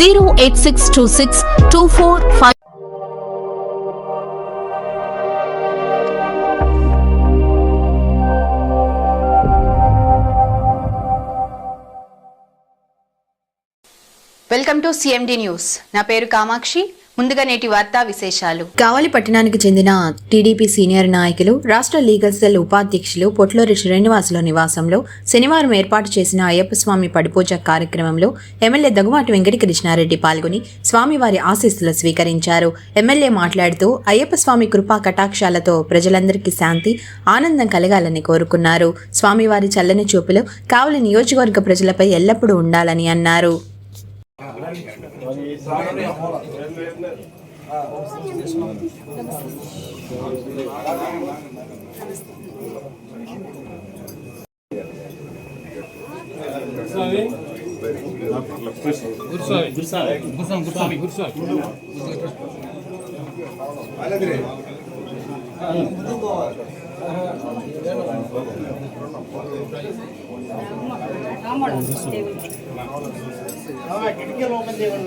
zero eight six two six two four five welcome to CMD news నా పేరు కామాక్షి. ముందుగా నేటి వార్తా విశేషాలు. కావలి పట్టణానికి చెందిన టీడీపీ సీనియర్ నాయకులు రాష్ట్ర లీగల్ సెల్ ఉపాధ్యక్షులు పొట్లూరి శ్రీనివాసుల నివాసంలో శనివారం ఏర్పాటు చేసిన అయ్యప్ప స్వామి పడిపూజ కార్యక్రమంలో ఎమ్మెల్యే దగ్గుమాటి వెంకట కృష్ణారెడ్డి పాల్గొని స్వామివారి ఆశీస్సులు స్వీకరించారు. ఎమ్మెల్యే మాట్లాడుతూ అయ్యప్ప స్వామి కృపా కటాక్షాలతో ప్రజలందరికీ శాంతి ఆనందం కలగాలని కోరుకున్నారు. స్వామివారి చల్లని చూపులు కావలి నియోజకవర్గ ప్రజలపై ఎల్లప్పుడూ ఉండాలని అన్నారు. గురుస్వామి. గురుస్వామి గురుస్వామి గురుస్వామి గురుస్వామి కిటికీలు ఓపెన్ చేయండి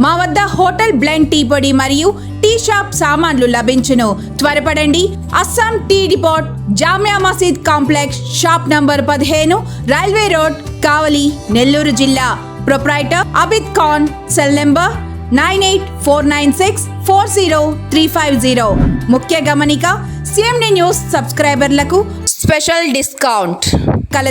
మా వద్ద హోటల్ బ్లెండ్ టీ పొడి మరియు టీ షాప్ సామాన్లు లభించును. త్వరపడండి. Assam tea depot Jamia Masjid complex shop number పదిహేను రైల్వే రోడ్ కావలి నెల్లూరు జిల్లా. Proprietor Abid Khan cell number nine eight four nine six four zero three five zero. ముఖ్య గమనిక సిఎండి న్యూస్ సబ్స్క్రైబర్లకు స్పెషల్ డిస్కౌంట్. కలదు.